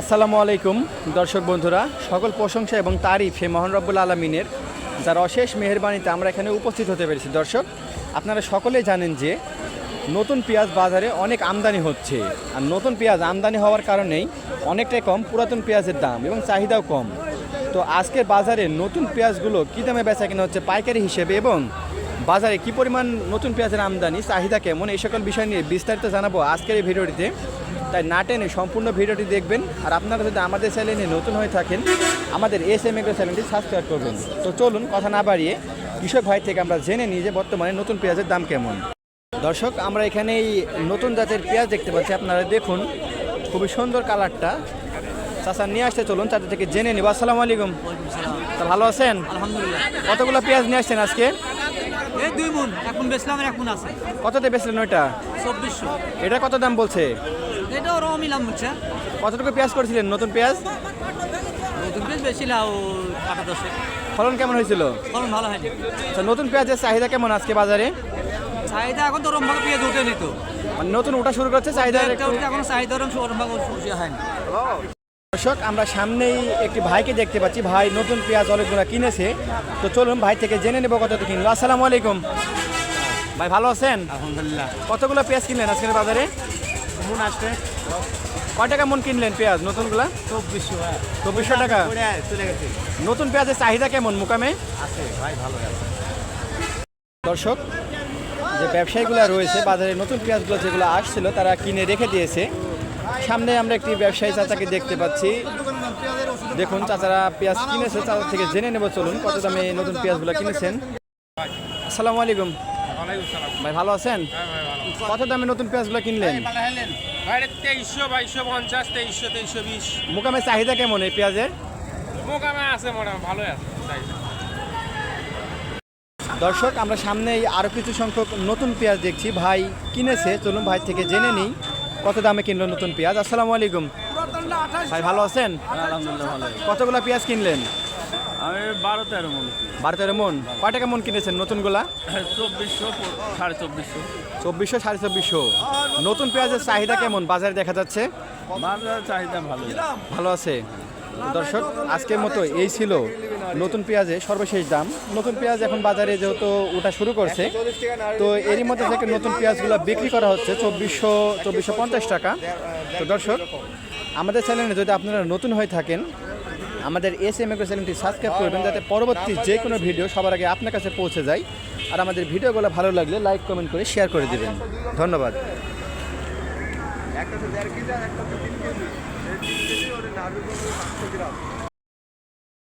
আসসালামু আলাইকুম, দর্শক বন্ধুরা। সকল প্রশংসা এবং তারিফ মহান রব্বুল আলমিনের, যার অশেষ মেহরবানিতে আমরা এখানে উপস্থিত হতে পেরেছি। দর্শক, আপনারা সকলেই জানেন যে নতুন পেঁয়াজ বাজারে অনেক আমদানি হচ্ছে। আর নতুন পেঁয়াজ আমদানি হওয়ার কারণেই অনেকটাই কম পুরাতন পেঁয়াজের দাম এবং চাহিদাও কম। তো আজকের বাজারে নতুন পেঁয়াজগুলো কী দামে বেচা কেনা হচ্ছে পাইকারি হিসেবে এবং বাজারে কি পরিমাণ নতুন পেঁয়াজের আমদানি, চাহিদা কেমন, এই সকল বিষয় নিয়ে বিস্তারিত জানাব আজকের এই ভিডিওটিতে। তাই না টেনে সম্পূর্ণ ভিডিওটি দেখবেন। আর আপনারা যদি আমাদের চ্যানেলে নতুন হয়ে থাকেন আমাদের এস এম এগ্রো চ্যানেলটি সাবস্ক্রাইব করবেন। তো চলুন কথা না বাড়িয়ে কৃষক ভাই থেকে আমরা জেনে নিই যে বর্তমানে নতুন পেঁয়াজের দাম কেমন। দর্শক আমরা এখানে এই নতুন জাতের পেঁয়াজ দেখতে পাচ্ছি। আপনারা দেখুন খুবই সুন্দর কালারটা। চাচা নিয়ে আসতে চলুন তাদের থেকে জেনে নিব। আসসালামু আলাইকুম। তা ভালো আছেন? আলহামদুলিল্লাহ। কতগুলো পেঁয়াজ নিয়ে আসছেন আজকে? এই দুই মন এখন বেচলাম এখন আছে। কততে বেচলেন ওইটা? চব্বিশশো। এটা কত দাম বলছে? এটা ওরও মিলাম হচ্ছে কতটুকু পেঁয়াজ করেছিলেন? নতুন পেঁয়াজ? নতুন বেশ বেশি না ও কাটা দশে। ফলন কেমন হয়েছিল? ফলন ভালো হয়নি। আচ্ছা নতুন পেঁয়াজের চাহিদা কেমন আজকে বাজারে? চাহিদা এখন তো ওরম ভাবে পেঁয়াজ উঠে নিত মানে নতুন ওটা শুরু করছে চাহিদা এখন চাহিদা ওরম ওরম ভাবে উঠে হয়নি। দর্শক আমরা সামনেই একটি ভাইকে দেখতে পাচ্ছি। ভাই নতুন পেঁয়াজ অনেকগুলো কিনেছে। তো চলুন ভাই থেকে জেনে নেব কত কিনলো। আসসালামু আলাইকুম। ভাই ভালো আছেন? আলহামদুলিল্লাহ। কতগুলো পেঁয়াজ কিনলেন আজকের বাজারে? মন আসবে কয় টাকা মন কিনলেন পেঁয়াজ? নতুনগুলা? চব্বিশশো চব্বিশশো টাকা। চলে গেছে। নতুন পেঁয়াজের চাহিদা কেমন মোকামে? আছে ভাই ভালো দর্শক যে ব্যবসায়ীগুলো রয়েছে বাজারে নতুন পেঁয়াজগুলো যেগুলো আসছিল তারা কিনে রেখে দিয়েছে। সামনে আমরা একটি ব্যবসায়ী চাচাকে দেখতে পাচ্ছি। দেখুন চাচারা পেঁয়াজ কিনেছে চাচা থেকে জেনে নেব চলুন কত দামে নতুন পেঁয়াজগুলো কিনেছেন। আসসালামু আলাইকুম। ভাই ভালো আছেন? কত দামে নতুন পেঁয়াজগুলো কিনলেন? তেইশশো বাইশশো পঞ্চাশ তেইশশো তেইশশো বিশ। মোকামে চাহিদা কেমন এই পেঁয়াজের? মোকামে আছে মোটামুটি ভালোই আছে চাহিদা। দর্শক আমরা সামনেই আরও কিছু সংখ্যক নতুন পেঁয়াজ দেখছি। ভাই কিনেছে চলুন ভাই থেকে জেনে নিই। কত দামে কিনলো নতুন পেঁয়াজ? আসসালামু আলাইকুম। ভাই ভালো আছেন? আলহামদুলিল্লাহ ভালো কতগুলো পেঁয়াজ কিনলেন? আমি বারো তেরো মন বারো তেরো মন। কয় টাকা মন কিনেছেন নতুনগুলা? চব্বিশশো সাড়ে চব্বিশশো। চব্বিশশো সাড়ে চব্বিশশো। নতুন পেঁয়াজের চাহিদা কেমন? বাজারে দেখা যাচ্ছে? বাজার চাহিদা ভালো ভালো আছে। দর্শক আজকের মতো এই ছিল নতুন পেঁয়াজে সর্বশেষ দাম। নতুন পেঁয়াজ এখন বাজারে যেহেতু ওটা শুরু করছে তো এরই মধ্যে থেকে নতুন পেঁয়াজগুলো বিক্রি করা হচ্ছে চব্বিশশো চব্বিশশো পঞ্চাশ টাকা। তো দর্শক আমাদের চ্যানেলে যদি আপনারা নতুন হয়ে থাকেন আমাদের এস এম এগ্রো চ্যানেলটি সাবস্ক্রাইব করবেন যাতে পরবর্তী যে কোনো ভিডিও সবার আগে আপনার কাছে পৌঁছে যায়। আর আমাদের ভিডিওগুলো ভালো লাগলে লাইক কমেন্ট করে শেয়ার করে দেবেন। ধন্যবাদ। একটা দেড় কেজি আর একটা তিন কেজি। কেজি নাড়ু পাঁচশো গ্রাম।